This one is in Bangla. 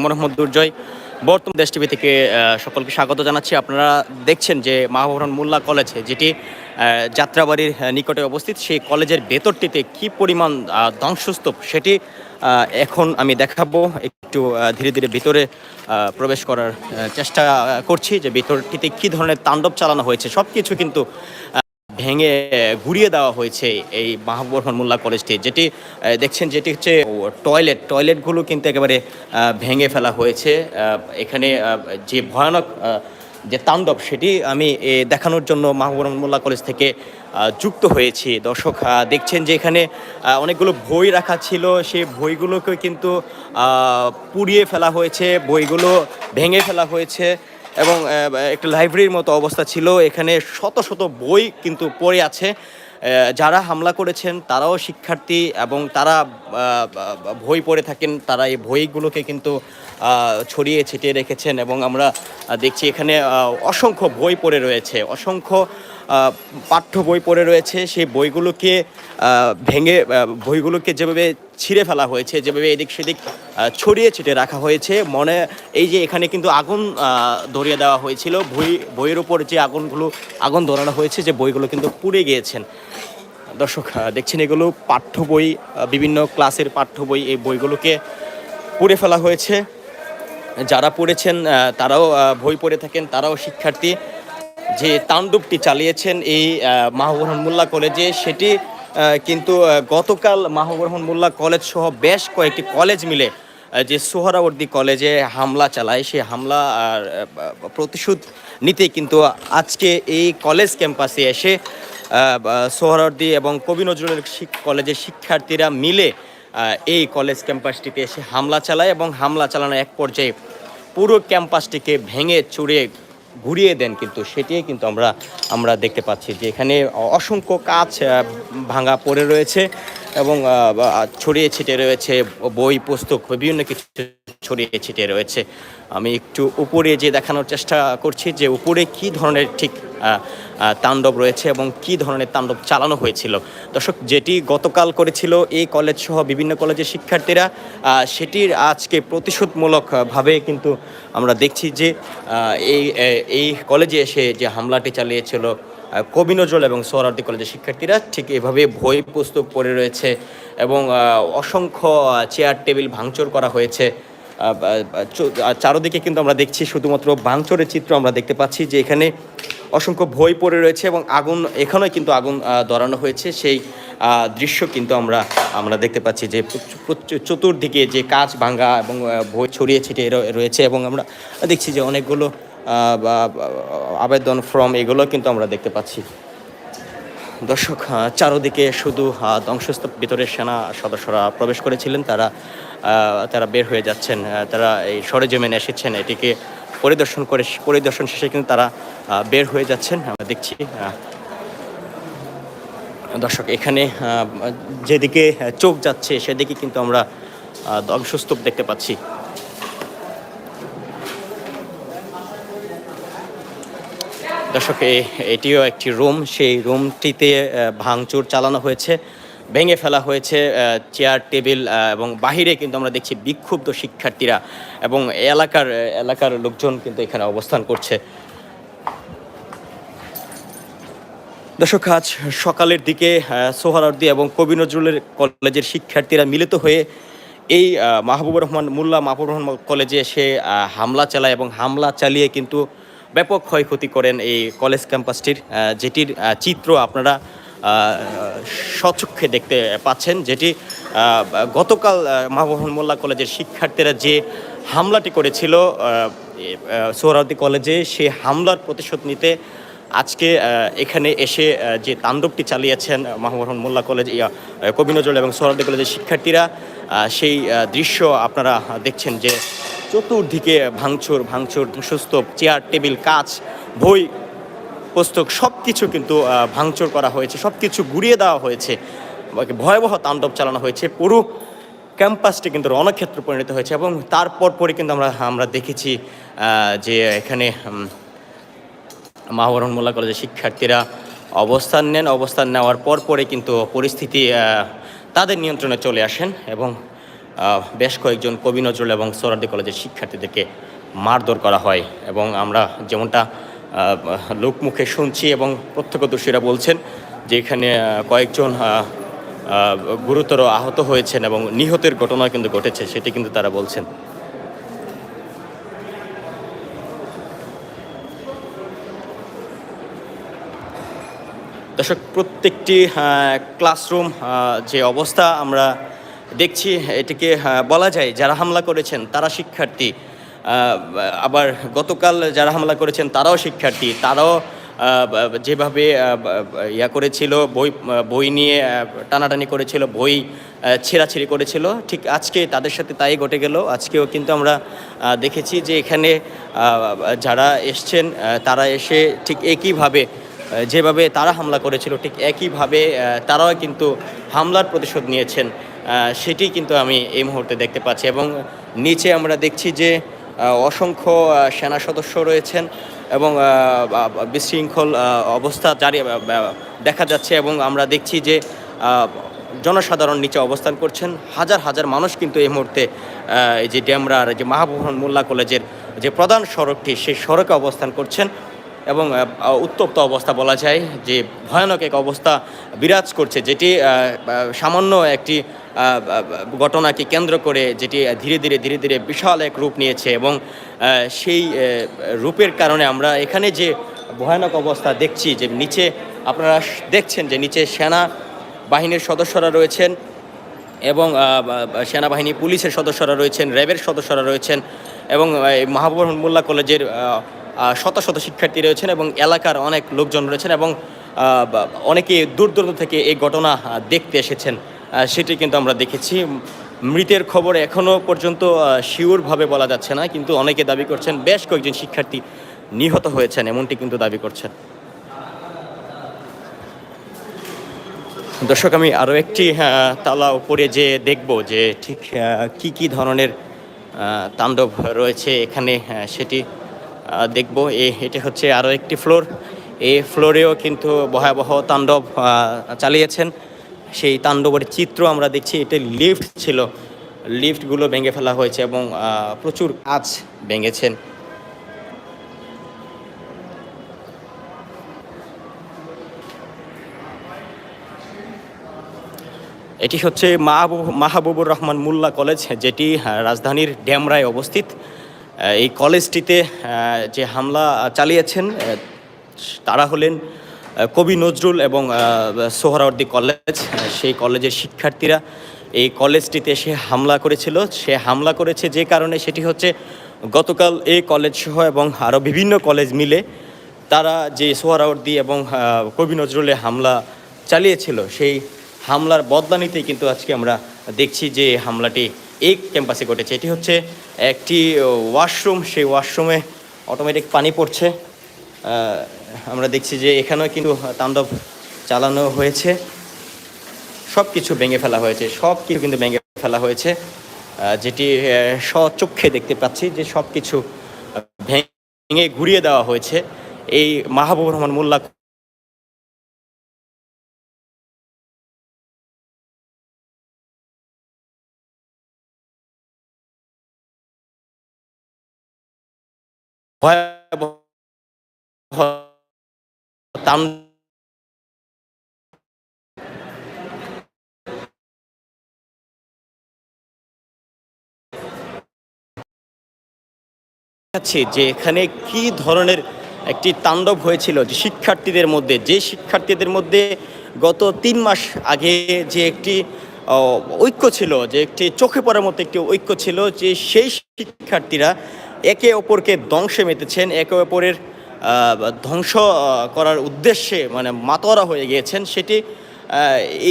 মোহাম্মদ দুর্জয়, বর্তমান দেশ টিভি থেকে সকলকে স্বাগত জানাচ্ছি। আপনারা দেখছেন যে মাহবুরন মোল্লা কলেজ, যেটি যাত্রাবাড়ির নিকটে অবস্থিত, সেই কলেজের ভেতরটিতে কি পরিমাণ ধ্বংসস্তূপ সেটি এখন আমি দেখাবো। একটু ধীরে ধীরে ভিতরে প্রবেশ করার চেষ্টা করছি যে ভিতরটিতে কি ধরনের তাণ্ডব চালানো হয়েছে। সব কিছু কিন্তু ভেঙে ঘুরিয়ে দেওয়া হয়েছে এই মাহবুব রহমান মোল্লা কলেজটি। যেটি দেখছেন যেটি হচ্ছে টয়লেট। টয়লেটগুলো কিন্তু একেবারে ভেঙে ফেলা হয়েছে। এখানে যে ভয়ানক যে তাণ্ডব সেটি আমি দেখানোর জন্য মাহবুব মোল্লা কলেজ থেকে যুক্ত হয়েছি। দর্শক দেখছেন যে এখানে অনেকগুলো বই রাখা ছিল। সেই বইগুলোকে কিন্তু পুড়িয়ে ফেলা হয়েছে। বইগুলো ভেঙে ফেলা হয়েছে। এবং একটি লাইব্রেরির মতো অবস্থা ছিল। এখানে শত শত বই কিন্তু পড়ে আছে। যারা হামলা করেছেন, তারাও শিক্ষার্থী এবং তারা বই পড়ে থাকেন। তারা এই বইগুলোকে কিন্তু ছড়িয়ে ছিটিয়ে রেখেছেন এবং আমরা দেখছি এখানে অসংখ্য বই পড়ে রয়েছে। অসংখ্য পাঠ্য বই পড়ে রয়েছে, সেই বইগুলোকে ভেঙে বইগুলোকে যেভাবে ছিঁড়ে ফেলা হয়েছে, যেভাবে এদিক সেদিক ছড়িয়ে ছিটিয়ে রাখা হয়েছে, মনে, এই যে এখানে কিন্তু আগুন ধরিয়ে দেওয়া হয়েছিল, বই, বইয়ের উপর যে আগুনগুলো, আগুন ধরানো হয়েছে, যে বইগুলো কিন্তু পুড়ে গিয়েছেন। দর্শক দেখছেন এগুলো, পাঠ্য বই বিভিন্ন ক্লাসের পাঠ্য বই, এই বইগুলোকে পুড়ে ফেলা হয়েছে। যারা পড়েছেন তারাও বই পড়ে থাকেন, তারাও শিক্ষার্থী। যে তাণ্ডবটি চালিয়েছেন এই মাহবুর মোল্লা কলেজে, সেটি কিন্তু গতকাল মাহবুর মোল্লা কলেজ সহ বেশ কয়েকটি কলেজ মিলে যে সোহরাবর্দী কলেজে হামলা চালায় সে হামলা প্রতিশোধ নিতে কিন্তু আজকে এই কলেজ ক্যাম্পাসে এসে সোহরাবর্দী এবং কবি নজরুলের শিক- কলেজের শিক্ষার্থীরা মিলে এই কলেজ ক্যাম্পাসটিতে এসে হামলা চালায় এবং হামলা চালানোর এক পর্যায়ে পুরো ক্যাম্পাসটিকে ভেঙে চুরে ঘুরিয়ে দেন কিন্তু, সেটিই কিন্তু আমরা আমরা দেখতে পাচ্ছি যে এখানে অসংখ্য কাজ ভাঙা পড়ে রয়েছে এবং ছড়িয়ে ছিটে রয়েছে, বই, পুস্তক, বিভিন্ন কিছু ছড়িয়ে ছিটে রয়েছে। আমি একটু উপরে যে দেখানোর চেষ্টা করছি যে উপরে কি ধরনের ঠিক তাণ্ডব রয়েছে এবং কি ধরনের তাণ্ডব চালানো হয়েছিল। দর্শক, যেটি গতকাল করেছিল এই কলেজ সহ বিভিন্ন কলেজের শিক্ষার্থীরা সেটির আজকে প্রতিশোধমূলকভাবে কিন্তু আমরা দেখছি যে এই এই কলেজে এসে যে হামলাটি চালিয়েছিল কবি নজরুল এবং সোহরার্দি কলেজের শিক্ষার্থীরা, ঠিক এভাবে বই পুস্তক পড়ে রয়েছে এবং অসংখ্য চেয়ার টেবিল ভাঙচুর করা হয়েছে। চারদিকে কিন্তু আমরা দেখছি শুধুমাত্র ভাঙচুরের চিত্র আমরা দেখতে পাচ্ছি যে এখানে অসংখ্য বই পড়ে রয়েছে এবং আগুন এখানেও কিন্তু আগুন ধরানো হয়েছে। সেই দৃশ্য কিন্তু আমরা আমরা দেখতে পাচ্ছি যে চতুর্দিকে যে কাঁচ ভাঙ্গা এবং বই ছড়িয়ে ছিটিয়ে রয়েছে এবং আমরা দেখছি যে অনেকগুলো আবেদন ফর্ম এগুলো কিন্তু আমরা দেখতে পাচ্ছি। দর্শক চারোদিকে শুধু আহ, ধ্বংসস্তূপ ভিতরে সেনা সদস্যরা প্রবেশ করেছিলেন। তারা তারা বের হয়ে যাচ্ছেন তারা এই সরেজমিনে এসেছেন, এটিকে পরিদর্শন করে, পরিদর্শন শেষে কিন্তু তারা বের হয়ে যাচ্ছেন, আমরা দেখছি দর্শক, এখানে যেদিকে চোখ যাচ্ছে, সেদিকে কিন্তু আমরা ধ্বংসস্তূপ দেখতে পাচ্ছি। দর্শক এটিও একটি রুম, সেই রুমটিতে ভাঙচুর চালানো হয়েছে। ভেঙে ফেলা হয়েছে চেয়ার টেবিল এবং বাহিরে কিন্তু আমরা দেখছি বিক্ষুব্ধ শিক্ষার্থীরা এবং এলাকার এলাকার লোকজন কিন্তু এখানে অবস্থান করছে। দর্শক আজ সকালের দিকে সোহরাওয়ার্দী এবং কবি নজরুলের কলেজের শিক্ষার্থীরা মিলিত হয়ে এই আহ, মাহবুবুর রহমান মোল্লা মাহবুবুর রহমান কলেজে আহ, হামলা চালায় এবং হামলা চালিয়ে কিন্তু ব্যাপক ক্ষয়ক্ষতি করেন এই কলেজ ক্যাম্পাসটির যেটির চিত্র আপনারা স্বচক্ষে দেখতে পাচ্ছেন যেটি গতকাল রহমান মোল্লা কলেজের শিক্ষার্থীরা যে হামলাটি করেছিল সোহরাওয়ার্দী কলেজে, সেই হামলার প্রতিশোধ নিতে আজকে এখানে এসে যে তাণ্ডবটি চালিয়েছেন মাহমুদ মোল্লা কলেজ কবি নজরুল এবং সোহরাদি কলেজের শিক্ষার্থীরা সেই দৃশ্য আপনারা দেখছেন যে চতুর্দিকে ভাঙচুর ভাঙচুর ধ্বংসস্তূপ চেয়ার, টেবিল, কাচ বই পুস্তক সব কিছু কিন্তু ভাঙচুর করা হয়েছে সব কিছু গুড়িয়ে দেওয়া হয়েছে। ভয়াবহ তাণ্ডব চালানো হয়েছে। পুরো ক্যাম্পাসটি কিন্তু রণক্ষেত্র পরিণত হয়েছে এবং তারপর পরে কিন্তু আমরা আমরা দেখেছি যে এখানে মোল্লা কলেজের শিক্ষার্থীরা অবস্থান নেন। অবস্থান নেওয়ার পর পরে কিন্তু পরিস্থিতি তাদের নিয়ন্ত্রণে চলে আসেন এবং বেশ কয়েকজন কবি নজরুল এবং সোরারদি কলেজের শিক্ষার্থীদেরকে মারধর করা হয় এবং আমরা যেমনটা লোকমুখে শুনছি এবং প্রত্যক্ষদর্শীরা বলছেন যে এখানে কয়েকজন গুরুতর আহত হয়েছেন এবং নিহতের ঘটনা কিন্তু ঘটেছে, সেটি কিন্তু তারা বলছেন। দর্শক, প্রত্যেকটি ক্লাসরুম যে অবস্থা আমরা দেখছি, এটিকে বলা যায় যারা হামলা করেছেন তারা শিক্ষার্থী। আবার গতকাল যারা হামলা করেছেন তারাও শিক্ষার্থী, তারাও যেভাবে ইয়া করেছিল, বই বই নিয়ে টানাটানি করেছিল, বই ছেঁড়াছিঁড়ি করেছিল, ঠিক আজকে তাদের সাথে তাই ঘটে গেল। আজকেও কিন্তু আমরা দেখেছি যে এখানে যারা এসছেন তারা এসে ঠিক একইভাবে যেভাবে তারা হামলা করেছিল, ঠিক একইভাবে তারাও কিন্তু হামলার প্রতিশোধ নিয়েছেন। সেটি কিন্তু আমি এই মুহূর্তে দেখতে পাচ্ছি এবং নিচে আমরা দেখছি যে অসংখ্য সেনা সদস্য রয়েছেন এবং বিশৃঙ্খল অবস্থা জারি দেখা যাচ্ছে এবং আমরা দেখছি যে জনসাধারণ নিচে অবস্থান করছেন। হাজার হাজার মানুষ কিন্তু এই মুহূর্তে এই যে ড্যামরার যে মাহবুবন মোল্লা কলেজের যে প্রধান সড়কটি, সেই সড়কে অবস্থান করছেন এবং উত্তপ্ত অবস্থা বলা যায় যে ভয়ানক এক অবস্থা বিরাজ করছে, যেটি সামান্য একটি ঘটনাকে কেন্দ্র করে যেটি ধীরে ধীরে ধীরে ধীরে বিশাল এক রূপ নিয়েছে এবং সেই রূপের কারণে আমরা এখানে যে ভয়ানক অবস্থা দেখছি যে নিচে আপনারা দেখছেন যে নিচে সেনা বাহিনীর সদস্যরা রয়েছেন এবং সেনাবাহিনী পুলিশের সদস্যরা রয়েছেন র্যাবের সদস্যরা রয়েছেন এবং আহ, এই মাহবুব মোল্লা কলেজের শত শত শিক্ষার্থী রয়েছেন এবং এলাকার অনেক লোকজন রয়েছেন এবং অনেকে দূর দূরান্ত থেকে এই ঘটনা দেখতে এসেছেন। সেটি কিন্তু আমরা দেখেছি। মৃতের খবর এখনও পর্যন্ত শিওরভাবে বলা যাচ্ছে না, কিন্তু অনেকে দাবি করছেন বেশ কয়েকজন শিক্ষার্থী নিহত হয়েছেন, এমনটি কিন্তু দাবি করছেন। দর্শক, আমি আরও একটি তালা উপরে যে দেখব যে ঠিক কি কি ধরনের তাণ্ডব রয়েছে এখানে সেটি দেখব। এ, এটি হচ্ছে আরও একটি ফ্লোর। এই ফ্লোরেও কিন্তু ভয়াবহ তাণ্ডব চালিয়েছেন। সেই তাণ্ডবের চিত্র আমরা দেখছি এটা লিফট ছিল। লিফটগুলো ভেঙে ফেলা হয়েছে এবং প্রচুর কাজ ভেঙেছেন। এটি হচ্ছে মাহবুব মাহবুবুর রহমান মোল্লা কলেজ, যেটি রাজধানীর ড্যামরায় অবস্থিত। এই কলেজটিতে যে হামলা চালিয়েছেন তারা হলেন কবি নজরুল এবং সোহরাওয়ার্দী কলেজ, সেই কলেজের শিক্ষার্থীরা এই কলেজটিতে সে হামলা করেছিল। সে হামলা করেছে যে কারণে সেটি হচ্ছে গতকাল এই কলেজ সহ এবং আরও বিভিন্ন কলেজ মিলে তারা যে সোহরাওয়ার্দী এবং কবি নজরুলে হামলা চালিয়েছিল, সেই হামলার বদলা নিতেই কিন্তু আজকে আমরা দেখছি যে হামলাটি এই ক্যাম্পাসে ঘটেছে। এটি হচ্ছে একটি ওয়াশরুম, সেই ওয়াশরুমে অটোমেটিক পানি পড়ছে। আমরা দেখছি যে এখানেও কিন্তু তাণ্ডব চালানো হয়েছে। সব কিছু ভেঙে ফেলা হয়েছে সব কিছু কিন্তু ভেঙে ফেলা হয়েছে। যেটি স্বচক্ষে দেখতে পাচ্ছি যে সব কিছু ভেঙে ঘুরিয়ে দেওয়া হয়েছে। এই মাহবুবুর রহমান মোল্লা ভয়াবহ দেখাচ্ছি যে এখানে কি ধরনের একটি তাণ্ডব হয়েছিল যে শিক্ষার্থীদের মধ্যে? যে শিক্ষার্থীদের মধ্যে গত তিন মাস আগে যে একটি ঐক্য ছিল, যে একটি চোখে পড়ার মতো একটি ঐক্য ছিল, যে সেই শিক্ষার্থীরা একে অপরকে ধ্বংসে মেতেছেন, একে অপরের ধ্বংস করার উদ্দেশ্যে মানে মাতোয়ারা হয়ে গিয়েছেন সেটি এই